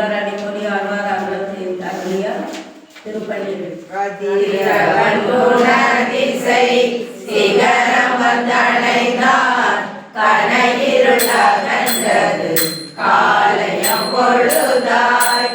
சம்பந்தர் அடிமொழி ஆழ்வார் அருளத்தை அருளிய திருப்பள்ளி காலையம் பொழுதாய்.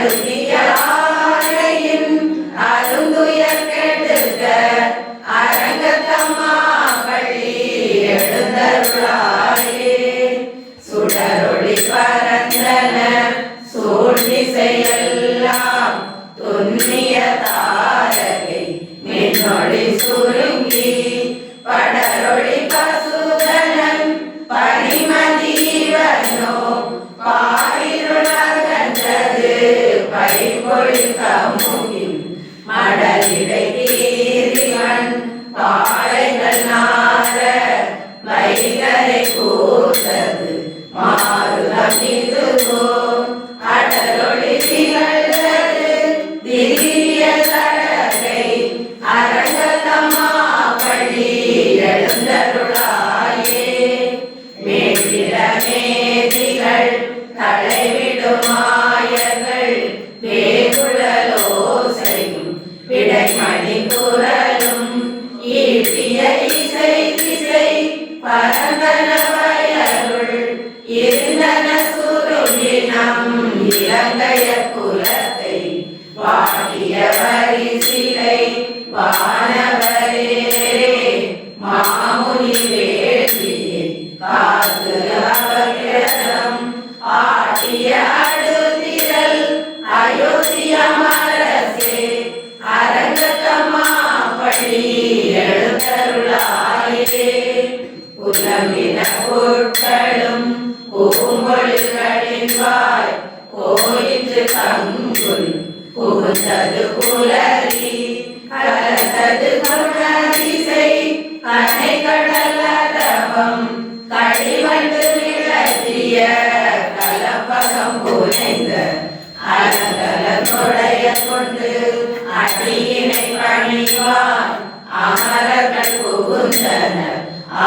Obrigada. பைபொழி கமுகின் மடலிடை தீரிவன் பாளைகள் நார வைகரை கூர்த்தது மாறுதம் இதுவோ அடலொளி திகழ்ந்தது. திரிய தடகை அரங்கத்தம்மா பள்ளி எழுந்தருளாயே. மேலிட இருந்தன சுருளினம் இலங்கைய குலத்தை வாடிய வரிசிலை வானவரே மாமுனி வேண்டியே காத்து அவகிரம் ஆட்டிய அடுதிரல் அயோத்திய மரசே அரங்கத்தம்மா பள்ளி எழுந்தருளாயே புலமின பொருட்களும் பூங்கொழில் வாய் கோயிற்று தங்குள் புகுந்தது புலரி கலந்தது குணதிசை கனை கடலதவம் கழிவண்டு நிலத்திய கலப்பகம் புனைந்த அலங்கல தொடைய கொண்டு அடியினை பணிவான் அமரர்கள் புகுந்தனர். ஆ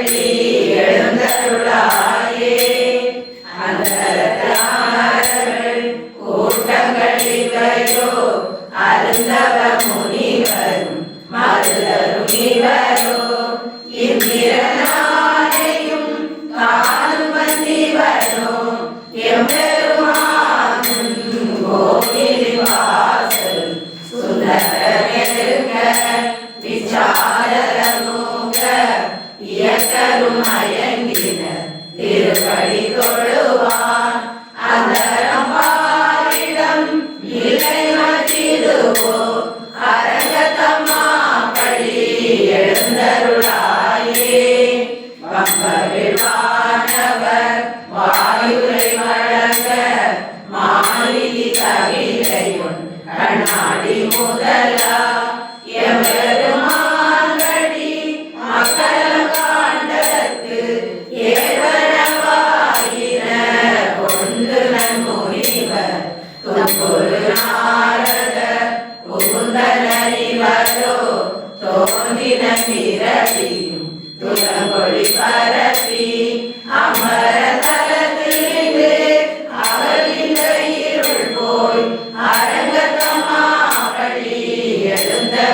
பள்ளி 罗曼爷爷。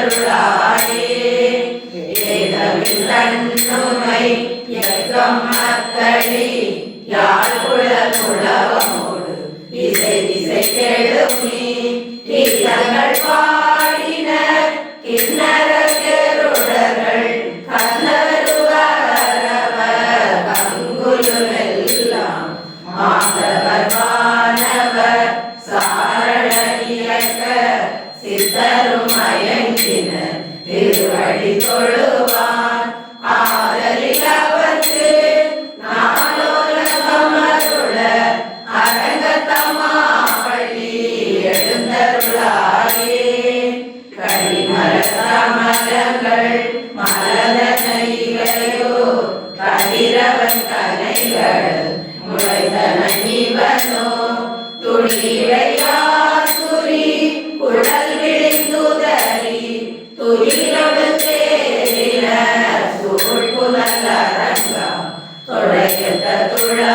எழுந்தருளாயே ஏதமில் தன்னுமை எக்கம் மத்தளி யாழ்குழ அரங்கத்தம்மா பள்ளி எழுந்தருளாயே கடிமரமரங்கள் மலதனைகளையோ கதிரவன் கலைகள் முளைத்தன இவனோ துளிடையாசுரி குழல் விழிந்துதறி துயிலொடு தேரின சூழ் புனலரங்கா தொடையத்த துழா